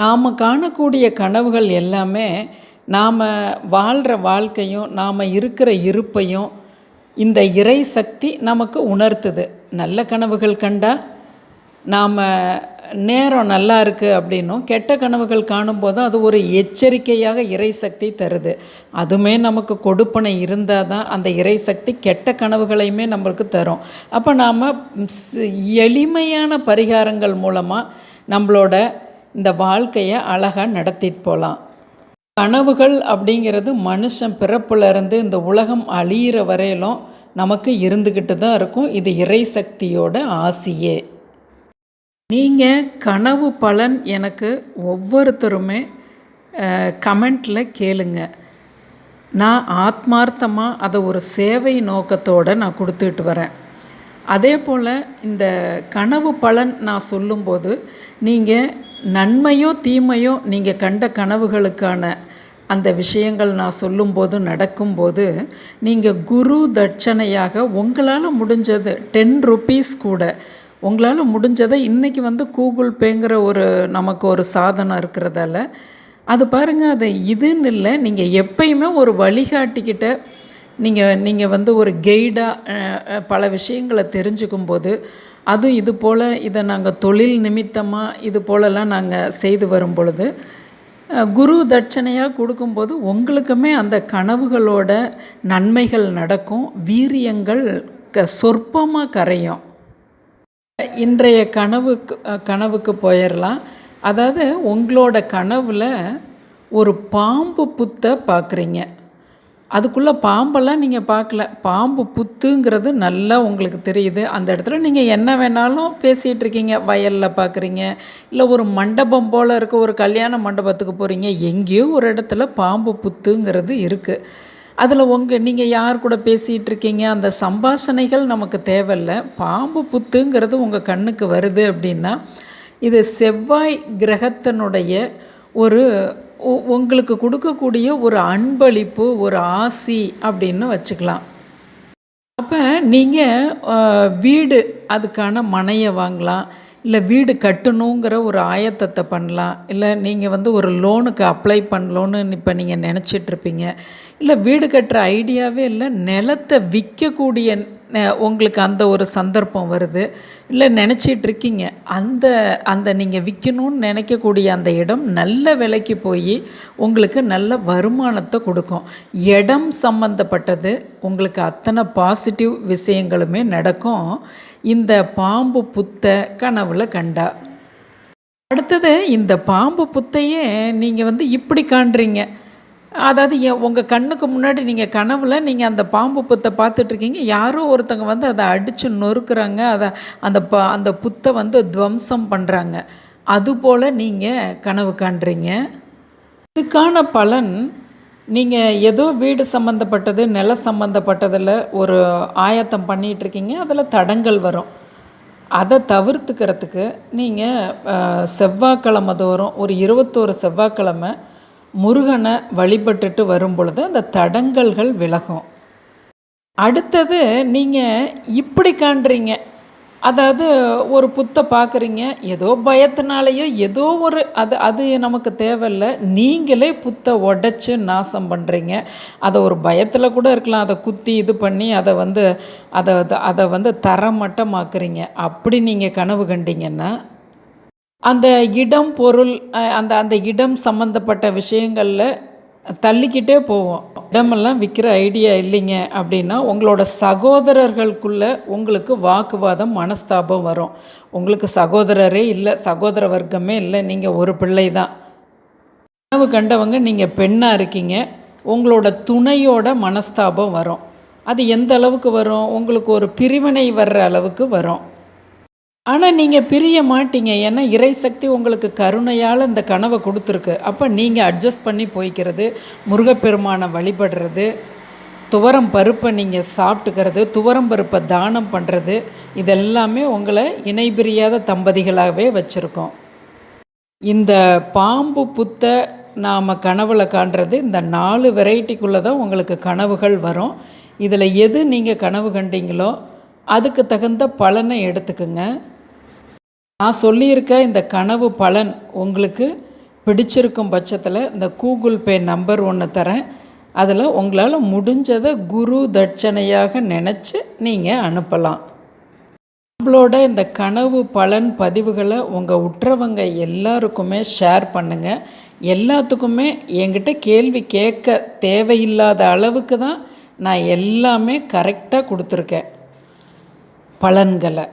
நாம் காணக்கூடிய கனவுகள் எல்லாமே நாம் வாழ்கிற வாழ்க்கையும் நாம் இருக்கிற இருப்பையும் இந்த இறை சக்தி நமக்கு உணர்த்துது. நல்ல கனவுகள் கண்டால் நாம் நேரம் நல்லா இருக்குது அப்படின்னும் கெட்ட கனவுகள் காணும்போதும் அது ஒரு எச்சரிக்கையாக இறை சக்தி தருது. அதுவுமே நமக்கு கொடுப்பனை இருந்தால் தான் அந்த இறை சக்தி கெட்ட கனவுகளையுமே நம்மளுக்கு தரும். அப்போ நாம் எளிமையான பரிகாரங்கள் மூலமாக நம்மளோட இந்த வாழ்க்கையை அழகாக நடத்திட்டு போகலாம் கனவுகள் அப்படிங்கிறது மனுஷன் பிறப்புலேருந்து இந்த உலகம் அழியிற வரையிலும் நமக்கு இருந்துக்கிட்டு தான் இருக்கும். இது இறை சக்தியோட ஆசியே. நீங்கள் கனவு பலன் எனக்கு ஒவ்வொருத்தருமே கமெண்ட்டில் கேளுங்க. நான் ஆத்மார்த்தமாக அதை ஒரு சேவை நோக்கத்தோடு நான் கொடுத்துட்டு வரேன். அதே போல் இந்த கனவு பலன் நான் சொல்லும்போது நீங்கள் நன்மையோ தீமையோ நீங்கள் கண்ட கனவுகளுக்கான அந்த விஷயங்கள் நான் சொல்லும்போது நடக்கும்போது நீங்கள் குரு தட்சணையாக உங்களால் முடிஞ்சது டென் ருபீஸ் கூட உங்களால் முடிஞ்சதை இன்றைக்கி வந்து கூகுள் பேங்கிற ஒரு நமக்கு ஒரு சாதனம் இருக்கிறதால அது பாருங்கள் அது இதுன்னு இல்லை நீங்கள் எப்பயுமே ஒரு வழிகாட்டிக்கிட்ட நீங்கள் நீங்கள் வந்து ஒரு கெய்டாக பல விஷயங்களை தெரிஞ்சுக்கும் போது அதுவும் இது போல் இதை நாங்கள் தொழில் நிமித்தமாக இது போலலாம் நாங்கள் செய்து வரும் பொழுது குரு தட்சணையாக கொடுக்கும்போது உங்களுக்குமே அந்த கனவுகளோட நன்மைகள் நடக்கும் வீரியங்கள் க சொற்பமாக கரையும். இன்றைய கனவுக்கு கனவுக்கு போயிடலாம் அதாவது உங்களோட கனவில் ஒரு பாம்பு புத்தை பார்க்குறீங்க அதுக்குள்ளே பாம்பெல்லாம் நீங்கள் பார்க்கல. பாம்பு புத்துங்கிறது நல்லா உங்களுக்கு தெரியுது. அந்த இடத்துல நீங்கள் என்ன வேணாலும் பேசிகிட்டு இருக்கீங்க. வயலில் பார்க்குறீங்க. இல்லை ஒரு மண்டபம் போல் இருக்க. ஒரு கல்யாண மண்டபத்துக்கு போகிறீங்க எங்கேயோ ஒரு இடத்துல பாம்பு புத்துங்கிறது இருக்குது அதில் உங்கள் நீங்கள் யார் கூட பேசிகிட்டு இருக்கீங்க? அந்த சம்பாஷணைகள் நமக்கு தேவையில்லை. பாம்பு புத்துங்கிறது உங்கள் கண்ணுக்கு வருது அப்படின்னா இது செவ்வாய் கிரகத்தினுடைய ஒரு உங்களுக்கு கொடுக்கக்கூடிய ஒரு அன்பளிப்பு ஒரு ஆசி அப்படின்னு வச்சுக்கலாம். அப்போ நீங்கள் வீடு அதுக்கான மனையை வாங்கலாம் இல்லை வீடு கட்டணுங்கிற ஒரு ஆயத்தத்தை பண்ணலாம் இல்லை நீங்கள் வந்து ஒரு லோனுக்கு அப்ளை பண்ணலோன்னு இப்போ நீங்கள் நினச்சிட்ருப்பீங்க இல்லை வீடு கட்டுற ஐடியாவே இல்லை நிலத்தை விற்கக்கூடிய உங்களுக்கு அந்த ஒரு சந்தர்ப்பம் வருது. இல்லை நினச்சிட்டு இருக்கீங்க அந்த அந்த நீங்கள் விற்கணும்னு நினைக்கக்கூடிய அந்த இடம் நல்ல விலைக்கு போய் உங்களுக்கு நல்ல வருமானத்தை கொடுக்கும். இடம் சம்மந்தப்பட்டது உங்களுக்கு அத்தனை பாசிட்டிவ் விஷயங்களுமே நடக்கும். இந்த பாம்பு புத்த கனவில் கண்டா. அடுத்தது இந்த பாம்பு புத்தையே நீங்கள் வந்து இப்படி காண்றீங்க. அதாவது என் உங்கள் கண்ணுக்கு முன்னாடி நீங்கள் கனவில் நீங்கள் அந்த பாம்பு புத்தை பார்த்துட்ருக்கீங்க. யாரோ ஒருத்தங்க வந்து அதை அடித்து நொறுக்கிறாங்க. அதை அந்த ப அந்த புத்தை வந்து துவம்சம் பண்ணுறாங்க அதுபோல் நீங்கள் கனவு காண்றீங்க. இதுக்கான பலன் நீங்கள் ஏதோ வீடு சம்மந்தப்பட்டது நில சம்மந்தப்பட்டதில் ஒரு ஆயத்தம் பண்ணிகிட்ருக்கீங்க அதில் தடங்கள் வரும். அதை தவிர்த்துக்கிறதுக்கு நீங்கள் செவ்வாய்க்கிழமை தோறும் ஒரு இருபத்தோரு செவ்வாய்க்கிழமை முருகனை வழிபட்டுட்டு வரும் பொழுது அந்த தடங்கல்கள் விலகும். அடுத்தது நீங்கள் இப்படி காண்றீங்க. அதாவது ஒரு புத்தை பார்க்குறீங்க ஏதோ பயத்தினாலேயோ ஏதோ ஒரு அது அது நமக்கு தேவையில்லை. நீங்களே புத்தை உடச்சி நாசம் பண்ணுறீங்க அதை ஒரு பயத்தில் கூட இருக்கலாம். அதை குத்தி இது பண்ணி அதை வந்து அதை அதை வந்து தரமட்டமாக்குறீங்க. அப்படி நீங்கள் கனவு கண்டீங்கன்னா அந்த இடம் பொருள் அந்த அந்த இடம் சம்மந்தப்பட்ட விஷயங்களில் தள்ளிக்கிட்டே போவோம். இடமெல்லாம் விற்கிற ஐடியா இல்லைங்க அப்படின்னா உங்களோட சகோதரர்களுக்குள்ளே உங்களுக்கு வாக்குவாதம் மனஸ்தாபம் வரும். உங்களுக்கு சகோதரரே இல்லை சகோதர வர்க்கமே இல்லை நீங்கள் ஒரு பிள்ளை தான். கனவு கண்டவங்க நீங்கள் பெண்ணாக இருக்கீங்க உங்களோட துணையோட மனஸ்தாபம் வரும். அது எந்த அளவுக்கு வரும்? உங்களுக்கு ஒரு பிரிவினை வர்ற அளவுக்கு வரும். ஆனால் நீங்கள் பிரிய மாட்டீங்க. ஏன்னா இறை சக்தி உங்களுக்கு கருணையால் இந்த கனவை கொடுத்துருக்கு. அப்போ நீங்கள் அட்ஜஸ்ட் பண்ணி போய்க்கிறது முருகப்பெருமானை வழிபடுறது துவரம் பருப்பை நீங்கள் சாப்பிட்டுக்கிறது துவரம் பருப்பை தானம் பண்ணுறது இதெல்லாமே உங்களை இணை பிரியாத தம்பதிகளாகவே வச்சுருக்கோம். இந்த பாம்பு புத்த நாம் கனவில் காண்றது இந்த நாலு வெரைட்டிக்குள்ளே தான் உங்களுக்கு கனவுகள் வரும். இதில் எது நீங்கள் கனவு கண்டீங்களோ அதுக்கு தகுந்த பலனை எடுத்துக்கோங்க. நான் சொல்லியிருக்க இந்த கனவு பலன் உங்களுக்கு பிடிச்சிருக்கும் பட்சத்தில் இந்த கூகுள் பே நம்பர் ஒன்று தரேன். அதில் உங்களால் முடிஞ்சதை குரு தட்சணையாக நினச்சி நீங்கள் அனுப்பலாம். நம்மளோட இந்த கனவு பலன் பதிவுகளை உங்கள் உற்றவங்க எல்லாருக்குமே ஷேர் பண்ணுங்கள் எல்லாத்துக்குமே என்கிட்ட கேள்வி கேட்க தேவையில்லாத அளவுக்கு தான் நான் எல்லாமே கரெக்டாக கொடுத்துருக்கேன். பலன்களை.